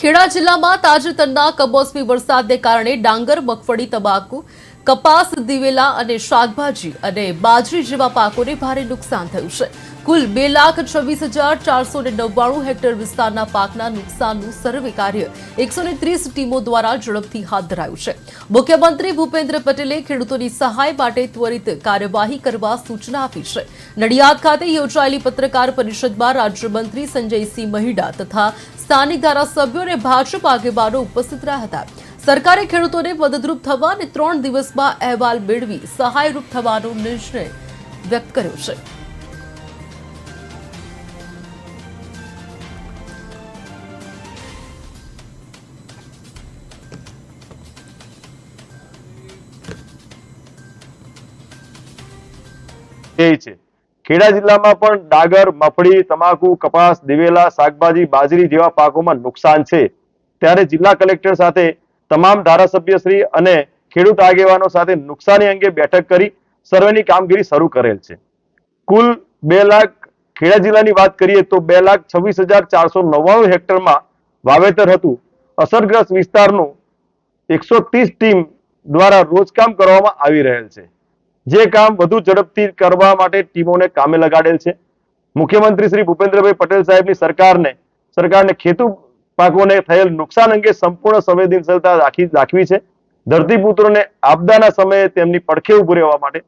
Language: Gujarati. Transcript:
ખેડા જિલ્લામાં તાજેતરના કમોસમી વરસાદને કારણે ડાંગર, મગફળી તબાકુ કપાસ, દિવેલા અને શાકભાજી અને બાજરી જેવા પાકોને ભારે નુકસાન થયું છે. કુલ બે લાખ છવ્વીસ હજાર ચારસો ને નવ્વાણું હેક્ટર વિસ્તારના પાકના નુકસાનનું સર્વે કાર્ય એકસો ને ત્રીસ ટીમો દ્વારા ઝડપથી હાથ ધરાયું છે. મુખ્યમંત્રી ભૂપેન્દ્ર પટેલે ખેડૂતોની સહાય માટે ત્વરિત કાર્યવાહી કરવા સૂચના આપી છે. નડિયાદ ખાતે યોજાયેલી પત્રકાર પરિષદમાં રાજ્યમંત્રી સંજયસિંહ મહિડા તથા સ્થાનિક ધારાસભ્યો અને ભાજપ આગેવાનો ઉપસ્થિત રહ્યા હતા. સરકારે ખેડૂતોને મદદરૂપ થવા અને ત્રણ દિવસમાં અહેવાલ મેળવી સહાયરૂપ થવાનો નિર્ણય વ્યક્ત કર્યો છે. એ છે. ખેડા જિલ્લામાં પણ ડાગર, મફળી, તમાકુ, કપાસ, દિવેલા, શાકભાજી, બાજરી જેવા પાકોમાં નુકસાન છે. ત્યારે જિલ્લા કલેક્ટર સાથે તમામ ધારાસભ્યશ્રી અને ખેડૂત આગેવાનો સાથે નુકસાની અંગે બેઠક કરી સર્વેની કામગીરી શરૂ કરેલ છે. કુલ બે લાખ, ખેડા જિલ્લાની વાત કરીએ તો બે લાખ છવ્વીસ હજાર ચારસો નવ્વાણું હેક્ટરમાં વાવેતર હતું. અસરગ્રસ્ત વિસ્તારનું એકસો ટીમ દ્વારા રોજકામ કરવામાં આવી રહેલ છે. જે કામ વધુ ઝડપથી કરવા માટે ટીમોને કામે લગાડેલ છે. મુખ્યમંત્રી શ્રી ભૂપેન્દ્રભાઈ પટેલ સાહેબની સરકારને સરકારને ખેતુ પાકોને થયેલ નુકસાન અંગે સંપૂર્ણ સંવેદનશીલતા રાખી દાખવી છે. ધરતીપુત્રોને આપદાના સમયે તેમની પડખે ઉભું રહેવા માટે